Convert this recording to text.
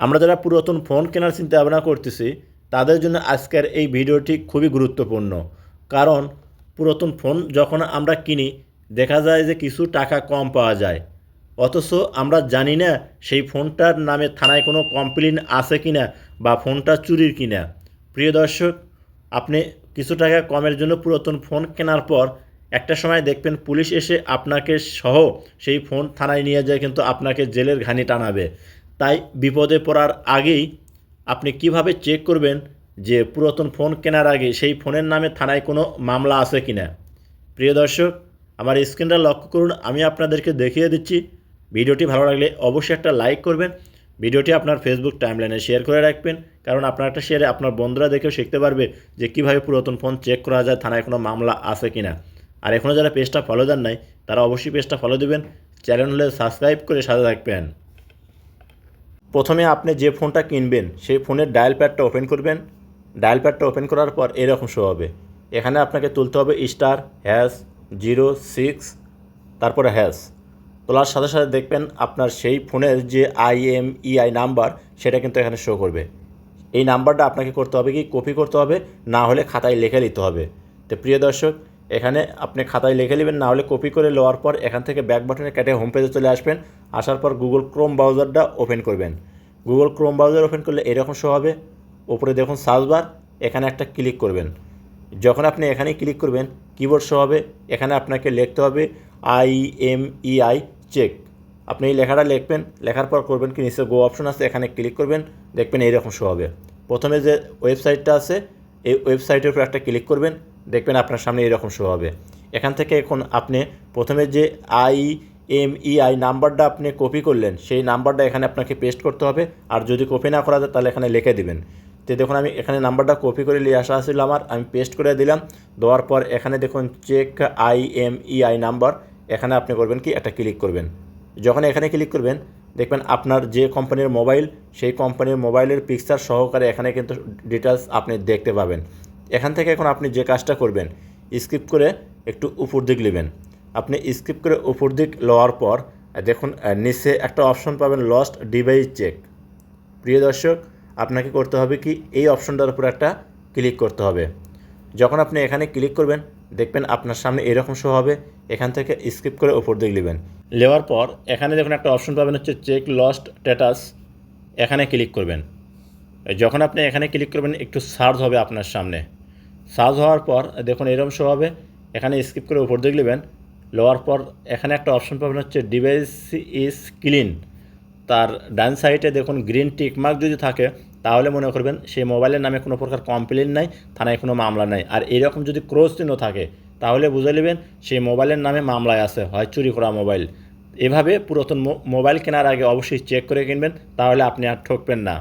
আমরা যারা পুরাতন ফোন কেনার চিন্তা ভাবনা করতেছি, তাদের জন্য আজকের এই ভিডিওটি খুবই গুরুত্বপূর্ণ। কারণ পুরাতন ফোন যখন আমরা কিনি, দেখা যায় যে কিছু টাকা কম পাওয়া যায়। অথচ আমরা জানি না সেই ফোনটার নামে থানায় কোনো কমপ্লেন আছে কি না বা ফোনটা চুরির কি না প্রিয় দর্শক, আপনি কিছু টাকা কমের জন্য পুরাতন ফোন কেনার পর একটা সময় দেখবেন পুলিশ এসে আপনাকে সহ সেই ফোন থানায় নিয়ে যায়, কিন্তু আপনাকে জেলের ঘানি টানাবে। তাই বিপদে পড়ার আগেই আপনি কীভাবে চেক করবেন যে পুরাতন ফোন কেনার আগে সেই ফোনের নামে থানায় কোনো মামলা আছে কি না প্রিয় দর্শক, আমার স্ক্রিনটা লক্ষ্য করুন, আমি আপনাদেরকে দেখিয়ে দিচ্ছি। ভিডিওটি ভালো লাগলে অবশ্যই একটা লাইক করবেন। ভিডিওটি আপনার ফেসবুক টাইমলাইনে শেয়ার করে রাখবেন। কারণ আপনার একটা শেয়ারে আপনার বন্ধুরা দেখেও শিখতে পারবে যে কীভাবে পুরাতন ফোন চেক করা যায়, থানায় কোনো মামলা আছে কি না আর এখনও যারা পেজটা ফলো দেন নাই, তারা অবশ্যই পেজটা ফলো দেবেন। চ্যানেল হলে সাবস্ক্রাইব করে সাথে থাকবেন। প্রথমে আপনি যে ফোনটা কিনবেন, সেই ফোনের ডায়াল প্যাডটা ওপেন করবেন। ডায়াল প্যাডটা ওপেন করার পর এরকম শো হবে। এখানে আপনাকে তুলতে হবে স্টার হ্যাশ জিরো সিক্স তারপরে হ্যাশ তোলার সাথে সাথে দেখবেন আপনার সেই ফোনের যে আইএমইআই নাম্বার সেটা কিন্তু এখানে শো করবে। এই নাম্বারটা আপনাকে করতে হবে কি? কপি করতে হবে, না হলে খাতায় লিখে নিতে হবে। তো প্রিয় দর্শক এখানে আপনি খাতায় লিখে নেবেন, না হলে কপি করে নেওয়ার পর এখান থেকে ব্যাক বাটনে কেটে হোম পেজে চলে আসবেন। আসার পর গুগল ক্রোম ব্রাউজারটা ওপেন করবেন। গুগল ক্রোম ব্রাউজার ওপেন করলে এরকম শো হবে। উপরে দেখুন সার্চ বার এখানে একটা ক্লিক করবেন। যখন আপনি এখানে ক্লিক করবেন কিবোর্ড শো হবে। এখানে আপনাকে লিখতে হবে I M E I check আপনি এই লেখাটা লিখবেন, লেখার পর করবেন কি নিচে গো অপশন আছে, এখানে ক্লিক করবেন, দেখবেন এইরকম শো হবে। প্রথমে যে ওয়েবসাইটটা আছে এই ওয়েবসাইটের উপর একটা ক্লিক করবেন, দেখবেন আপনার সামনে এরকম শো হবে। এখান থেকে এখন আপনি প্রথমে যে আই এম ই আই নাম্বারটা আপনি কপি করলেন, সেই নাম্বারটা এখানে আপনাকে পেস্ট করতে হবে। আর যদি কপি না করা যায়, তাহলে এখানে লিখে দিবেন। তো দেখুন, আমি এখানে নাম্বারটা কপি করে নিয়ে আসা ছিল আমার, আমি পেস্ট করে দিলাম। দেওয়ার পর এখানে দেখুন check I M E I number, এখানে আপনি করবেন কি? একটা ক্লিক করবেন। যখন এখানে ক্লিক করবেন দেখবেন আপনার যে কোম্পানির মোবাইল, সেই কোম্পানির মোবাইলের পিকচার সহকারে এখানে কিন্তু ডিটেলস আপনি দেখতে পাবেন। এখান থেকে এখন আপনি যে কাজটা করবেন স্কিপ করে একটু উপর দিক নেবেন। আপনি স্কিপ করে উপর দিক লওয়ার পর, দেখুন নিচে একটা অপশন পাবেন লস্ট ডিভাইস চেক প্রিয় দর্শক, আপনাকে করতে হবে কি? এই অপশনটার উপর একটা ক্লিক করতে হবে। যখন আপনি এখানে ক্লিক করবেন দেখবেন আপনার সামনে এরকম শো হবে, এখান থেকে স্কিপ করে ওপর দিকে নেবেন। নেওয়ার পর এখানে দেখুন একটা অপশন পাবেন হচ্ছে চেক লস্ট স্ট্যাটাস এখানে ক্লিক করবেন। যখন আপনি এখানে ক্লিক করবেন, একটু সার্চ হবে আপনার সামনে। সার্চ হওয়ার পর দেখুন এরকম শো হবে, এখানে স্কিপ করে উপর দিকে নেবেন। লওয়ার পর এখানে একটা অপশন পাবেন হচ্ছে ডিভাইস ইজ ক্লিন তার ডান সাইডে দেখুন গ্রিন টিক মার্ক যদি থাকে তাহলে মনে করবেন সেই মোবাইলের নামে কোনো প্রকার কমপ্লেন নাই, থানায় কোনো মামলা নাই। আর এরকম যদি ক্রস চিহ্ন থাকে, তাহলে বুঝে নেবেন সেই মোবাইলের নামে মামলায় আছে, হয় চুরি করা মোবাইল। এভাবে পুরাতন মোবাইল কেনার আগে অবশ্যই চেক করে কিনবেন, তাহলে আপনি আর ঠকবেন না।